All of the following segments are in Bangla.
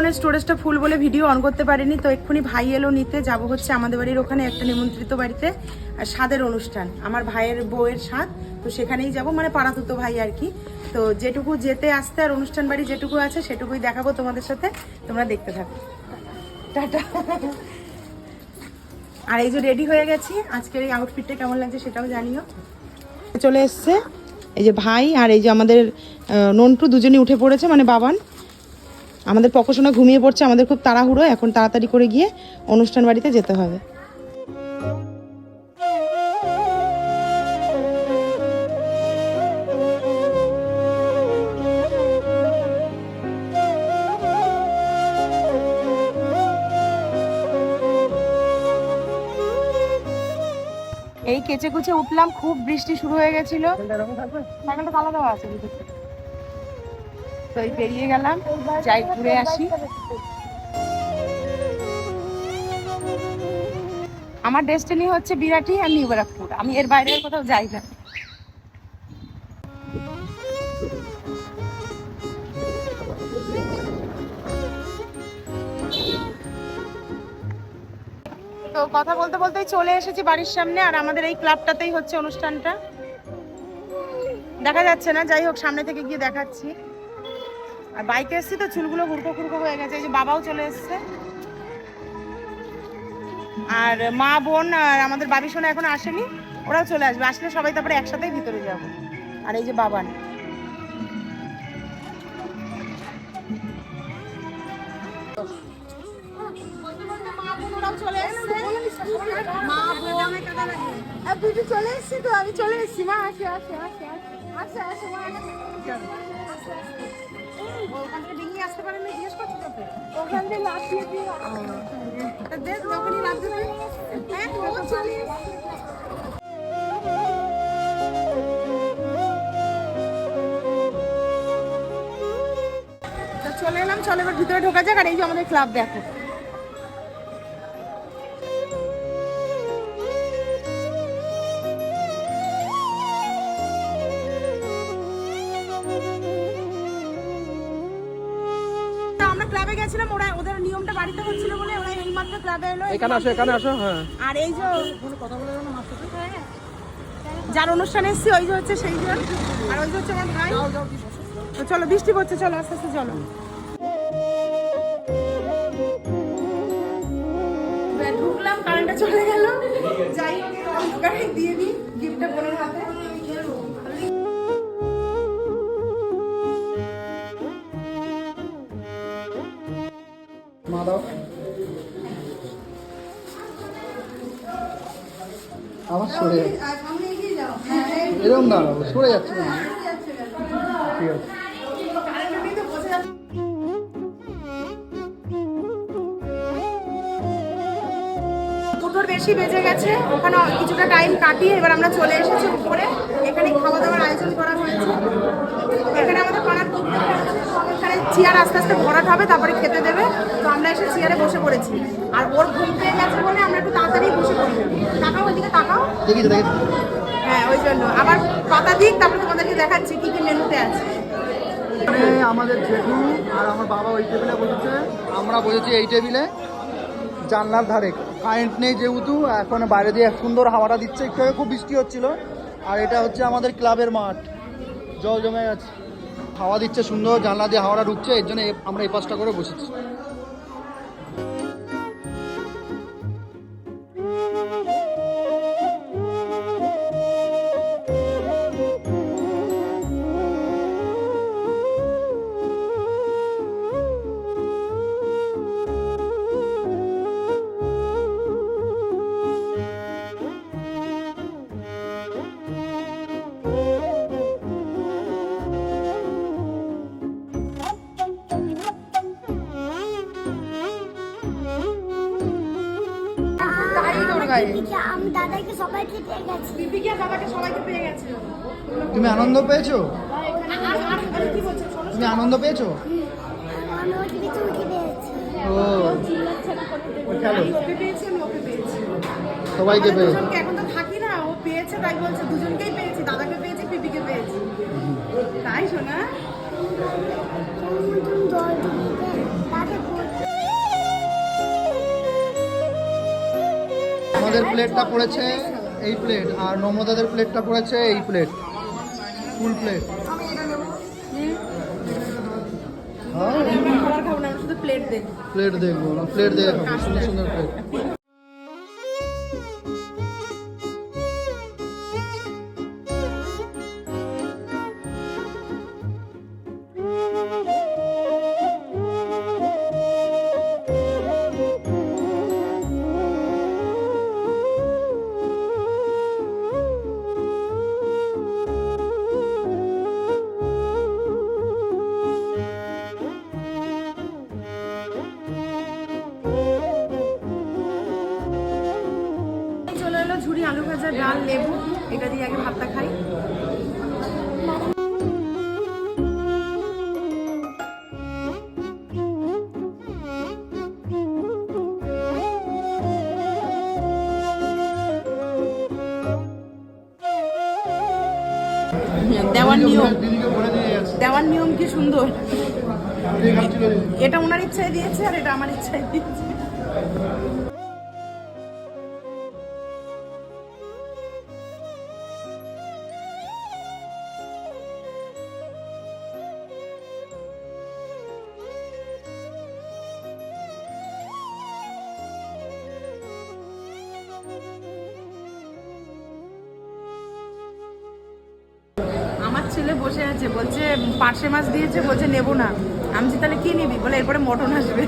ফোনের স্টোরেজটা ফুল বলে ভিডিও অন করতে পারিনি, তো এক্ষুনি ভাই এলো নিতে, যাব হচ্ছে আমাদের বাড়ির ওখানে একটা নিমন্ত্রিত বাড়িতে স্বাদের অনুষ্ঠান। আমার ভাইয়ের বউয়ের স্বাদ, তো সেখানেই যাব মানে পাড়াতুতো ভাই আর কি। তো যেটুকু যেতে, আসতে আর অনুষ্ঠান বাড়ি যেটুকু আছে, সেটুকুই দেখাবো তোমাদের সাথে, তোমরা দেখতে থাকো। টাটা। আর এই যে রেডি হয়ে গেছি, আজকের এই আউটফিটটা কেমন লাগছে সেটাও জানিও। চলে এসছে, এই যে ভাই আর এই যে আমাদের নন্টু দুজনেই উঠে পড়েছে মানে বাবান। আমাদের পকশোনা ঘুমিয়ে পড়ছে আমাদের খুব তাড়াহুড়ো এখন তাড়াতাড়ি করে গিয়ে অনুষ্ঠান বাড়িতে যেতে হবে। এই কেচে কুচে উঠলাম খুব বৃষ্টি শুরু হয়ে গেছিল। সাইকেলটা তালা দেওয়া আছে। তো এই বেরিয়ে গেলাম, যাই ঘুরে আসি। আমার ডেস্টিনি হচ্ছে বিরাটি আর নিউ ব্যারাকপুর। আমি এর বাইরে কোথাও যাই না। তো কথা বলতে বলতেই চলে এসেছি বাড়ির সামনে, আর আমাদের এই ক্লাবটাতেই হচ্ছে অনুষ্ঠানটা। দেখা যাচ্ছে না, যাই হোক, সামনে থেকে গিয়ে দেখাচ্ছি। আর বাইকে এসেছি তো চুলগুলো হুড়কো খুড়কো হয়ে গেছে, এই যে বাবাও চলে এসছে। আর মা, বোন আর আমাদের বাবি সোনা এখন আসেনি, ওরাও চলে আসবে, আসলে সবাই তারপরে একসাথেই ভিতরে যাব। আর এই যে বাবান চলে এসছে তো, আমি চলে এসছি। মা, আসে আসে আসে আসে আসে আসে। ডিঙিয়ে আসতে পারেন না, জিজ্ঞেস করছি তোকে? ওখান দিয়ে লাভ দিয়ে দিয়ে দেখ লাভ হ্যাঁ চলে চলে এলাম, চলে এবার ভিতরে ঢোকা যাক, আর এই যে আমাদের ক্লাব দেখো। গেছিলাম ওরা ওদের নিয়মটা বাড়িতে হচ্ছিল বলে ওরা এই মাত্র ক্লাবে এলো এখানে আসো এখানে আসো হ্যাঁ। আর এই যে যার অনুষ্ঠানে এসেছি ওই যে হচ্ছে সেই জন আর ওই যে হচ্ছে আমার ভাই। তো চলো বৃষ্টি পড়ছে চলো আস্তে আস্তে চলো। ঢুকলাম কারেন্টটা চলে গেল। যাই হোক দিয়ে দিই গিফটটা বোনের হাতে। আমার সরে এরকম দাঁড়াবো সরে যাচ্ছে না। ঠিক আছে। বেশি বেজে গেছে, ওখানে কিছুটা টাইম কাটিয়ে এবার আমরা চলে এসেছি উপরে এখানে খাওয়া দাওয়ার আয়োজন করা হয়েছে। এখানে আমাদের পাড়ার এখানে চেয়ার আস্তে আস্তে ভরাট হবে, তারপরে খেতে দেবে। তো আমরা এসে চেয়ারে বসে পড়েছি। আর ওর ঘুম পেয়ে গেছে বলে আমরা একটু তাড়াতাড়ি বসে পড়ি তাকাও ওইদিকে তাকাও। দেখি দেখি হ্যাঁ ওই জন্য। আবার পাতা দিক তারপরে তোমাদেরকে দেখাচ্ছি কি কি মেনুতে আছে। আমাদের জেঠু আর আমার বাবা ওই টেবিলে বসেছে। আমরা বসেছি এই টেবিলে জানলার ধারে। কারেন্ট নেই যেহেতু এখন বাইরে দিয়ে সুন্দর হাওয়াটা দিচ্ছে। একটু খুব বৃষ্টি হচ্ছিল। আর এটা হচ্ছে আমাদের ক্লাবের মাঠ। জল জমে গেছে। হাওয়া দিচ্ছে সুন্দর জানলা দিয়ে হাওয়াটা ঢুকছে। এর জন্য আমরা এই পাশটা করে বসেছি। আমি দাদাকে সবাইকে পেয়ে গেছি। দীপিকা বাবাকে সবাইকে পেয়ে গেছে। তুমি আনন্দ পেয়েছ? আর আর আর কি বলছো শোনো তুমি আনন্দ পেয়েছ পেয়েছি ও পেয়েছি। সবাইকে পেয়ে দুজনকে এখন তো থাকি না ও পেয়েছে তাই বলছে দুজনকেই পেয়েছি দাদাকে পেয়েছি পিপিকে পেয়েছি। তাই শোনা আমাদের প্লেটটা পড়েছে এই প্লেট আর নমদাদের প্লেটটা পড়েছে এই প্লেট। Full plate. প্লেট দেখব প্লেট দেখব সুন্দর সুন্দর প্লেট। ঝুড়ি আলু ভাজা, ডাল, লেবু, এটা দিয়ে আগে ভাতটা খাই। দেওয়ার নিয়ম। দেওয়ার নিয়ম কি সুন্দর। এটা ওনার ইচ্ছায় দিয়েছে আর এটা আমার ইচ্ছায় দিয়েছে। বসে আছে বলছে পার্শে মাছ দিয়েছে বলছে নেব না। আমি যে তাহলে কি নিবি? বলে এরপরে মটন আসবে।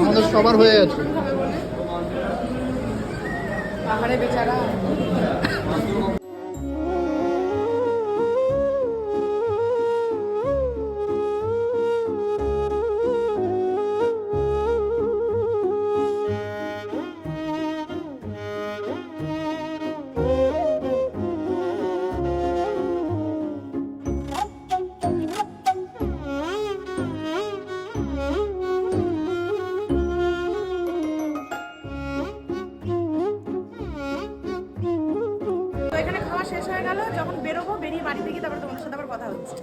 আমাদের সবার হয়ে গেছে। পাহাড়ে বেচারা। শেষ হয়ে গেল যখন বেরোবো বেরিয়ে বাড়ি থেকে তারপর তোমার সাথে আবার কথা হচ্ছে।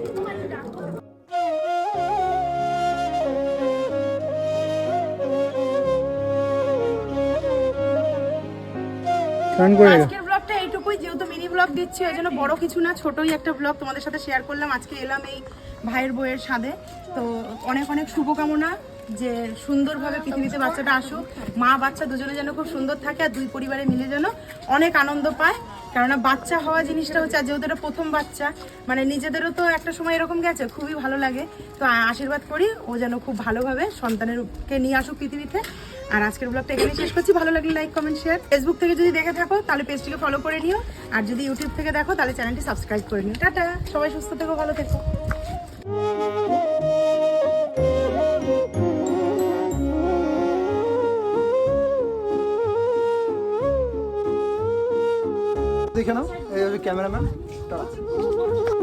আজকের ব্লগটা এইটুকুই যেহেতু মিনি ব্লগ দিচ্ছি ওই জন্য বড় কিছু না ছোটই একটা ব্লগ তোমাদের সাথে শেয়ার করলাম। আজকে এলাম এই ভাইয়ের বইয়ের সাথে তো অনেক অনেক শুভকামনা। যে সুন্দরভাবে পৃথিবীতে বাচ্চাটা আসুক, মা, বাচ্চা দুজনে যেন খুব সুন্দর থাকে আর দুই পরিবারে মিলে যেন অনেক আনন্দ পায়। কেননা বাচ্চা হওয়া জিনিসটা হচ্ছে, আর যেহেতু প্রথম বাচ্চা মানে নিজেদেরও তো একটা সময় এরকম গেছে, খুবই ভালো লাগে। তো আশীর্বাদ করি, ও যেন খুব ভালোভাবে সন্তানেরকে নিয়ে আসুক পৃথিবীতে। আর আজকের ব্লগটা এখানে শেষ করছি। ভালো লাগলে লাইক কমেন্ট শেয়ার ফেসবুক থেকে যদি দেখে থাকো, তাহলে পেজটিকে ফলো করে নিও। আর যদি ইউটিউব থেকে দেখো, তাহলে চ্যানেলটি সাবস্ক্রাইব করে নিও। টাটা! সবাই সুস্থ থেকো, ভালো থেকো। দেখে নাও এই ক্যামেরাম্যান